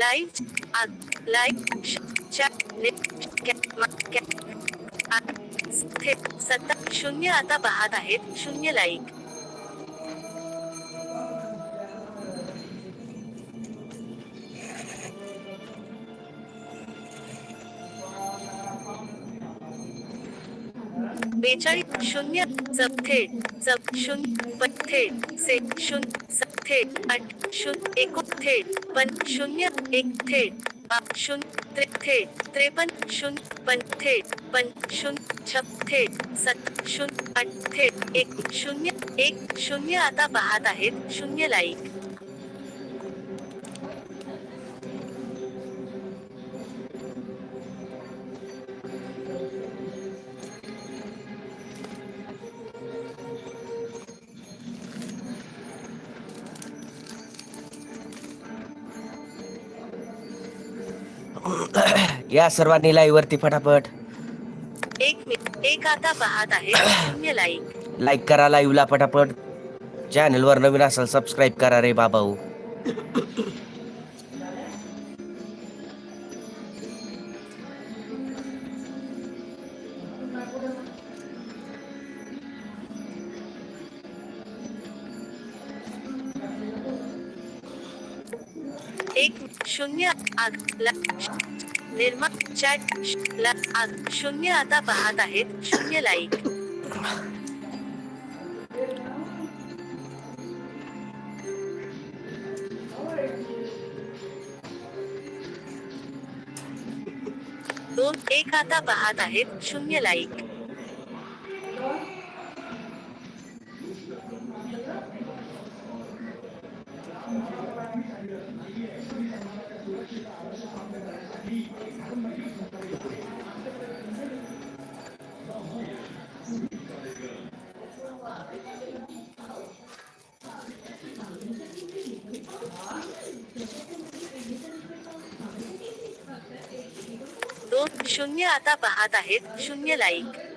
Live live सत्ता शून्य आता पाहत आहेत शून्य लाईक बेचाळीस शून्य चौथे थेट चप शून्य पथे से शून्य स- थेट. आठ शून्य एकोण थेट. पण शून्य एक थेट. शून्य त्रे थेट. त्रेपन्न शून्य पण थेट. पण शून्य छप थेट. सत शून्य आठ थेट. एक शून्य एक शून्य आता पाहत आहेत. शून्य लाईक. या सर्वांनी लाईव्ह वरती फटाफट. एक मिनिट एक आता पाहत आहेत शून्य लाईक लाईक करा लाईव्हला फटाफट. चॅनल वर नवीन असाल सबस्क्राईब करा रे बाबा एक शून्य आग ला निर्मा चॅट शून्य आता पाहत आहेत. शून्य लाईक दोन एक आता पाहत आहेत. शून्य लाईक शून्य आता पाहत आहेत. शून्य लाईक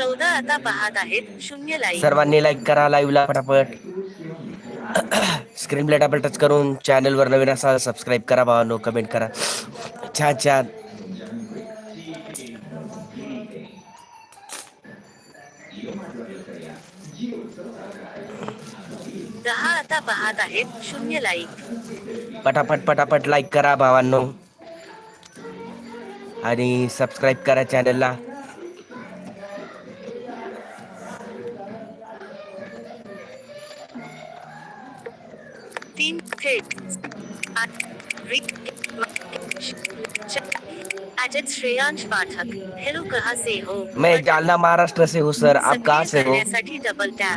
चौदा आता पाहत आहेत. शून्य लाईक सर्वांनी लाईक करा लाईव्हला फटाफट स्क्रीनला डबल टच करून चॅनल वर नवीन असाल सबस्क्राईब करा भावानो कमेंट करा. छान छान. दहा आता पाहत आहेत. शून्य लाईक पटापट पटापट लाईक करा भावांनो. आणि सबस्क्राईब करा चॅनलला तीन रिक अजय श्रेयांश पाठक। हेलो कहा से हो? मैं जालना महाराष्ट्र से हूँ सर। आप कहाँ से हो?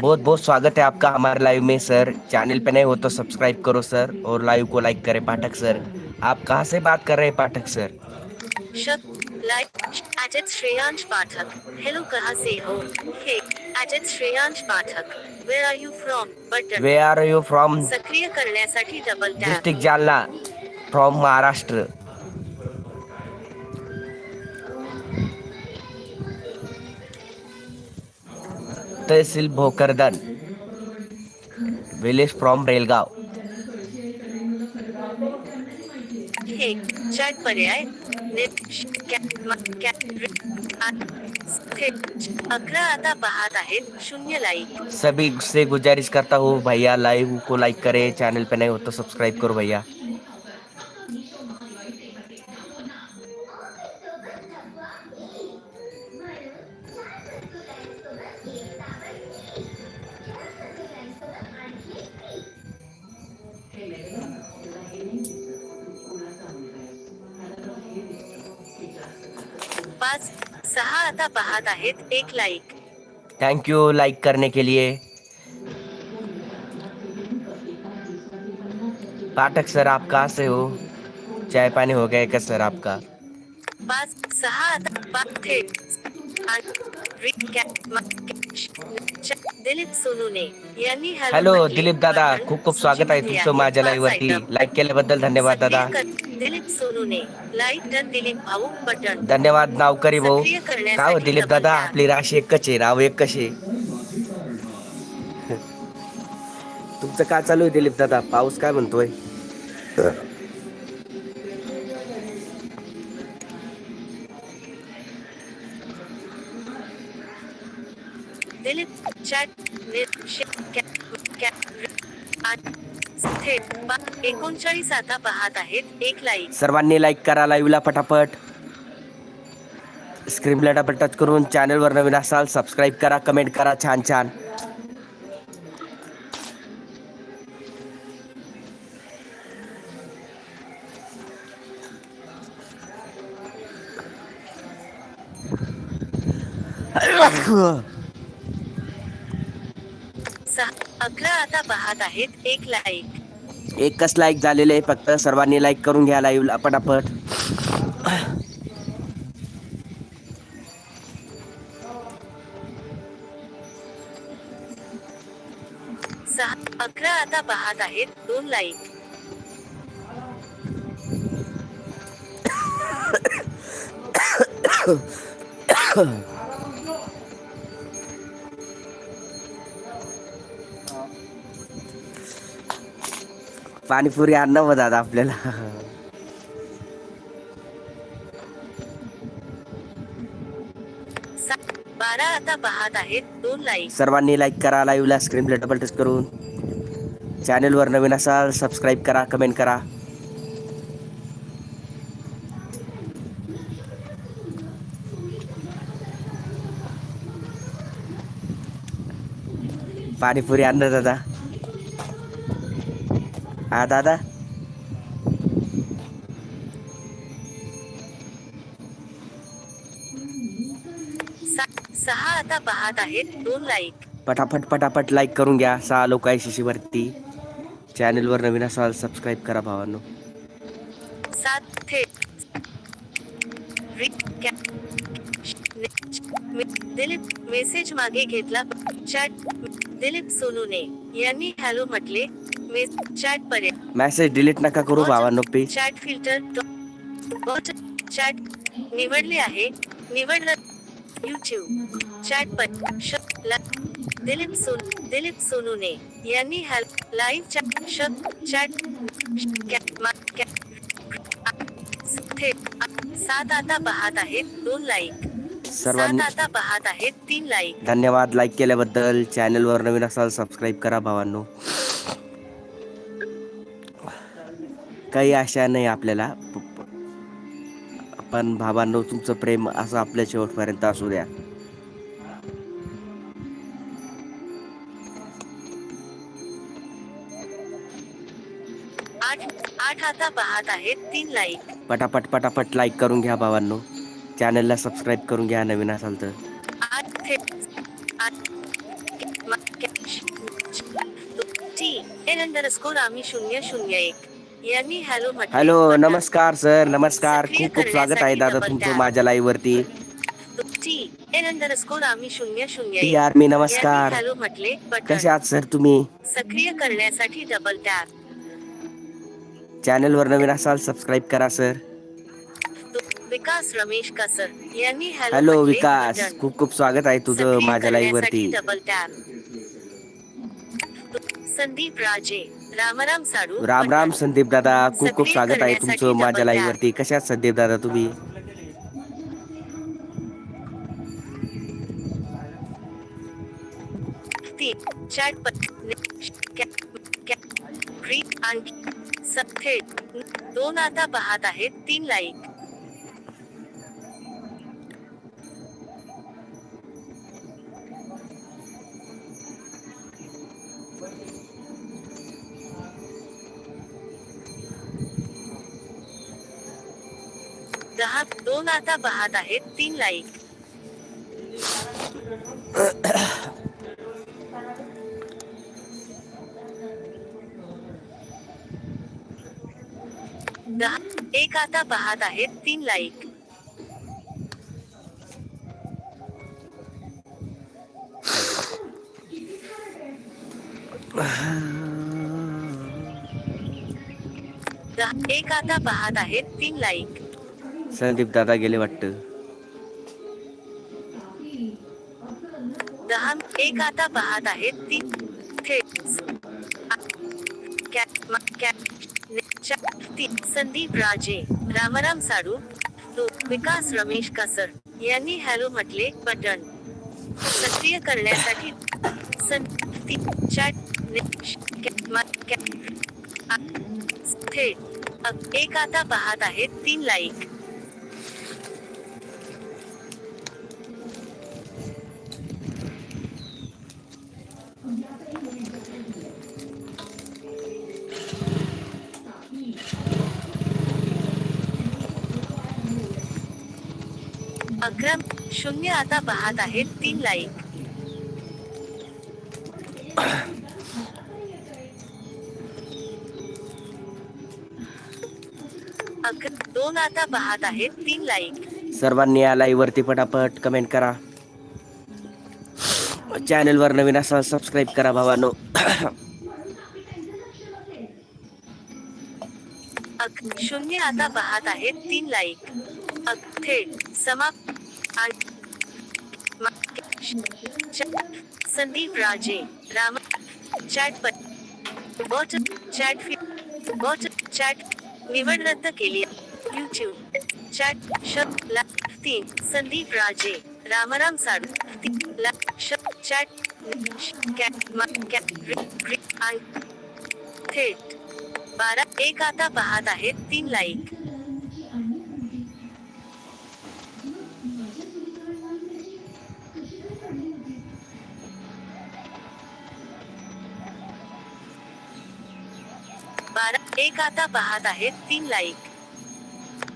बहुत बहुत स्वागत है आपका हमारे लाइव में सर। चैनल पे नए हो तो सब्सक्राइब करो सर और लाइव को लाइक करें पाठक सर। आप कहाँ से बात कर रहे हैं Pathak sir? Like Ajay Shreyansh Pathak. Hello कहाँ से हो? Ajay Shreyansh Pathak where are you from button. Where are you from सक्रिय करण्यासाठी double tap district Jalna. From Maharashtra. Tehsil Bhokardan. Village from Relgaon hey chat पर्याय. Net सभी से गुजारिश करता हूँ, भैया लाइव को लाइक करे, चैनल पे नहीं हो तो सब्सक्राइब करो, भैया। सहा आता पाहत आहेत एक लाईक थैंक यू लाइक करने के लिए. पाठक सर आप कहाँ से हो? चाय पानी हो गया क्या सर आपका? सहा दिलीप सोनुने यांनी हॅलो दिलीप दादा खूप खूप स्वागत आहे तुमचं माझ्या. लाईक केल्याबद्दल धन्यवाद दादा. दिलीप सोनूने लाईक डन दिलीप भाऊ बटन. धन्यवाद नावकरी भाऊ. सक्रिय काय हो दिलीप दादा. आपली राशी एकच आहे नाव एक कशी? तुमचं काय चालू आहे दिलीप दादा? पाऊस काय म्हणतोय? दिलीप चॅट कॅ- कॅ- आठ थेट एकोणचाळीस आता पाहत आहेत. एक लाईक सर्वांनी लाईक करा लाईव्हला पटापट स्क्रीनला डबल टच करून चॅनलवर नवीन असाल सबस्क्राईब करा कमेंट करा छान छान. सहा अकरा आता पाहत आहेत एक लाईक एकच लाईक झालेले आहे फक्त सर्वांनी लाईक करून घ्या लाईव्हला पटापट सहा अकरा आता पाहत आहेत दोन लाईक पाणीपुरी आण ना मग दादा आपल्याला. सा- बारा आता पाहत आहेत दोन लाईक सर्वांनी लाईक करा लाईव्हला स्क्रीनला डबल टच करून. चॅनलवर नवीन असाल सबस्क्राईब करा कमेंट करा. पाणीपुरी आण ना दादा. हा दादा. सहा आता पाहत आहेत दोन लाईक पटापट पटापट लाईक करून घ्या सहा लोक आहे शिशीवरती चॅनलवर नवीन असाल सबस्क्राईब करा भावांनो. सात थेट दिलीप मेसेज मागे घेतला चॅट दिलीप सोनूने. यांनी हॅलो म्हटले चॅट पर्यंत मेसेज डिलीट नका करू भावांनो प्लीज़ चॅट फ़िल्टर चॅट निवडले आहे। निवडलं युट्यूब चॅट पर। दिलीप सोन दिलीप सोनूने यांनी हॅल लाईव्ह चॅट श चॅट सात आता पाहत आहेत दोन लाईक सात सर्वांनी आता पाहत आहेत तीन लाईक धन्यवाद लाईक केल्याबद्दल. चॅनलवर नवीन असाल सबस्क्राईब करा भावांनो काही आशा नाही आपल्याला पण भावांनो तुमचं प्रेम असं आपल्या शेवटपर्यंत असू द्या आठ आठ आता पाहत आहेत तीन लाईक पटापट पटापट लाईक करून घ्या भावांनो चॅनलला सबस्क्राईब करून घ्या नवीन असाल तर आम्ही शून्य शून्य एक हॅलो. नमस्कार सर नमस्कार. खूप खूप स्वागत आहे दादा तुमचं माझ्या लाईव्ह वरती. मी नमस्कार. कसे आहात सर तुम्ही? सक्रिय करण्यासाठी डबल टॅप चॅनलवर नवीन असाल सबस्क्राईब करा सर. विकास रमेश कसर यांनी हॅलो विकास. खूप खूप स्वागत आहे तुझं माझ्या लाईव्ह वरती. Double tap Sandeep Raje. रामराम साडू. राम राम संदीप दादा खूप खूप सक्रिय स्वागत आहे करण्यासाठी तुमचं माझ्या लाईव्ह वरती. कशा आहात संदीप दादा तुम्ही? तीन आणखी दोन आता पाहत आहेत तीन लाईक. दहा दोन आता पाहत आहेत, तीन लाईक एक आता पाहत है तीन लाईक एक आता पाहत है तीन लाईक संदीप दादा गेले वाटतं. दहा एक आता पाहत आहेत ने- संदीप राजे, रामराम साडू दो विकास रमेश कासर यांनी हॅलो म्हटले बटन. सक्रिय करण्यासाठी एक आता पाहत आहेत तीन लाईक. अकरा शून्य आता पाहत आहेत तीन लाईक अकरा दोन आता पाहत आहेत तीन लाईक सर्वांनी या पटापट कमेंट करा. चॅनल वर नवीन असाल सबस्क्राईब करा भावानो. अक शून्य आता पाहत आहेत तीन लाईक अक थेट समाप्त. संदीप राजे, राम चॅट पर बॉट चॅट बॉट चॅट निवड रद्द केली युट्यूब चॅट श ला तीन, संदीप राजे, रामराम साडू तीन ला श चॅट, कॅट थेट बारा एक आता पाहत आहेत तीन लाईक एक आता पाहत आहेत तीन लाईक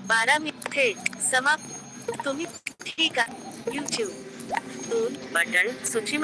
बारा मी थेट समाप्त. तुम्ही ठीक आहे. युट्यूब दोन बटन सूची